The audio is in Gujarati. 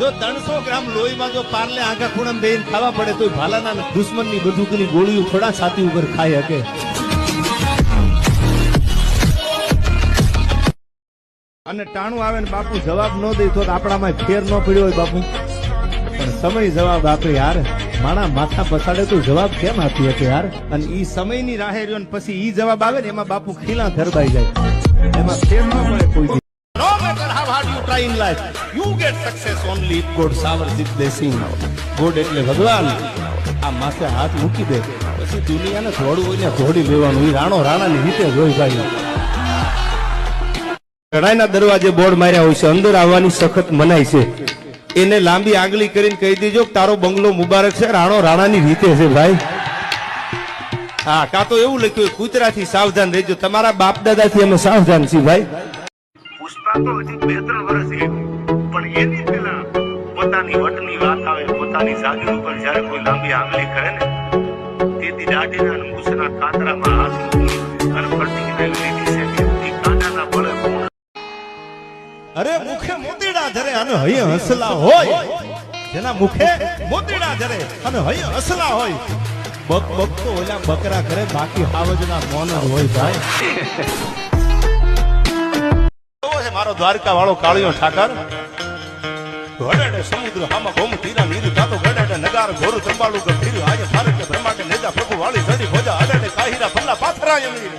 જો ત્રણસો ગ્રામ લોહીમાં જો પારલે આંખા ખૂણમ બેહીને ખાવા પડે, તો ભાલાના દુશ્મનની બંદૂકની ગોળીઓ થોડા છાતી ઉપર ખાઈ શકે. અને ટાણું આવે ને બાપુ જવાબ ન દે તો આપણામાં ફેર ન પડ્યો હોય બાપુ. પણ સમય જવાબ આપે યાર. માણા માથા પછાડે તો જવાબ કેમ આપી હતો યાર? અને ઈ સમયની રાહે રહ્યો પછી ઈ જવાબ આવે ને એમાં બાપુ ખીલા ધરબાઈ જાય. એમાં ફેર ન પડે કોઈ matter how hard you try in life, you get success only if God his blessing. God એટલે ભગવાન. આ માથે હાથ મૂકી દે. પછી દુનિયાને થોડું હોય ને થોડી લેવાનું. એ રાણો રાણાની રીતે જ હોય ભાઈ દરવાજે બોર્ડ માર્યા હોય છે. અંદર આવવાની સખત મનાય છે. એને લાંબી આંગળી કરીને કહી દેજો કે તારો બંગલો મુબારક છે. રાણો રાણાની રીતે છે ભાઈ. હા કાં તો એવું લખ્યું કૂતરાથી સાવધાન રહેજો. તમારા બાપ દાદાથી અમે સાવધાન છીએ ભાઈ. તો હજી બે ત્રણ વર્ષ એક પણ એની પેલા પોતાની વટની વાત આવે, પોતાની જાગીર ઉપર જ્યારે કોઈ લાંબી આંગળી કરે ને, તેથી દાઢીના અને કાતરામાં હાથ મૂકી અને ફરતી લીધી છે અરે મુખે મોતીડા ધરે અને હૈયે હસલા હોય. જેના મુખે મોતીડા ધરે અને હૈયે હસલા હોય. બક બક તો ઓલા બકરા કરે બાકી હાવજના મોનર હોય ભાઈ. મારો દ્વારકા વાળો કાળિયો ઠાકર. ગડડે સમુદ્ર હામાં ગોમ તીરા નીર તાતો ગડડે નગાર ઘોર ત્રંબાળુ ગંભીર. આજે ભારત બ્રહ્માંડ નેજા પ્રભુ વાળી ધડી ભોજા અડડે કાહીરા ભલ્લા પાથરા યમીર